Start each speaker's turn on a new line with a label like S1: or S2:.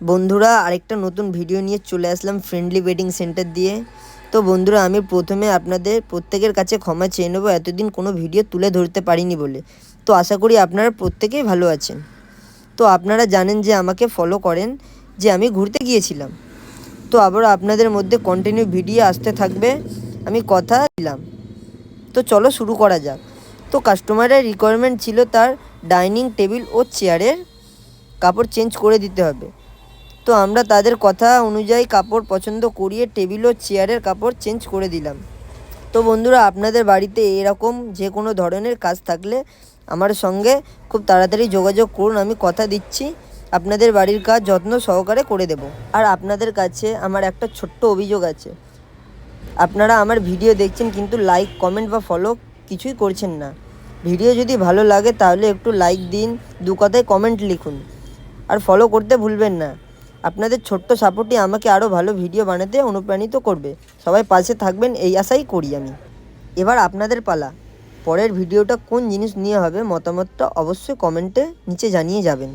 S1: বন্ধুরা, আরেকটা নতুন ভিডিও নিয়ে চলে আসলাম ফ্রেন্ডলি ওয়েডিং সেন্টার দিয়ে। তো বন্ধুরা, আমি প্রথমে আপনাদের প্রত্যেকের কাছে ক্ষমা চেয়ে নেব, এতদিন কোনো ভিডিও তুলে ধরতে পারিনি বলে। তো আশা করি আপনারা প্রত্যেকেই ভালো আছেন। তো আপনারা জানেন যে আমাকে ফলো করেন যে আমি ঘুরতে গিয়েছিলাম। তো আবার আপনাদের মধ্যে কন্টিনিউ ভিডিও আসতে থাকবে, আমি কথা দিলাম। তো চলো শুরু করা যাক। তো কাস্টমারের রিকোয়ারমেন্ট ছিল তার ডাইনিং টেবিল ও চেয়ারের কাপড় চেঞ্জ করে দিতে হবে। তো আমরা তাদের কথা অনুযায়ী কাপড় পছন্দ করিয়ে টেবিল ও চেয়ারের কাপড় চেঞ্জ করে দিলাম। তো বন্ধুরা, আপনাদের বাড়িতে এরকম যে কোনো ধরনের কাজ থাকলে আমার সঙ্গে খুব তাড়াতাড়ি যোগাযোগ করুন, আমি কথা দিচ্ছি। আপনাদের বাড়ির কাজ যত্ন সহকারে করে দেব। আর আপনাদের কাছে আমার একটা ছোট্ট অভিযোগ আছে। আপনারা আমার ভিডিও দেখছেন কিন্তু লাইক, কমেন্ট বা ফলো কিছুই করছেন না। ভিডিও যদি ভালো লাগে তাহলে একটু লাইক দিন, দু কথায় কমেন্ট লিখুন। আর ফলো করতে ভুলবেন না। আপনাদের ছোট্ট সাপোর্টই আমাকে আরও ভালো ভিডিও বানাতে অনুপ্রাণিত করবে। সবাই পাশে থাকবেন, এই আশাই করি আমি। এবার আপনাদের পালা। পরের ভিডিওটা কোন জিনিস নিয়ে হবে মতামতটা অবশ্যই কমেন্টে নিচে জানিয়ে যাবেন।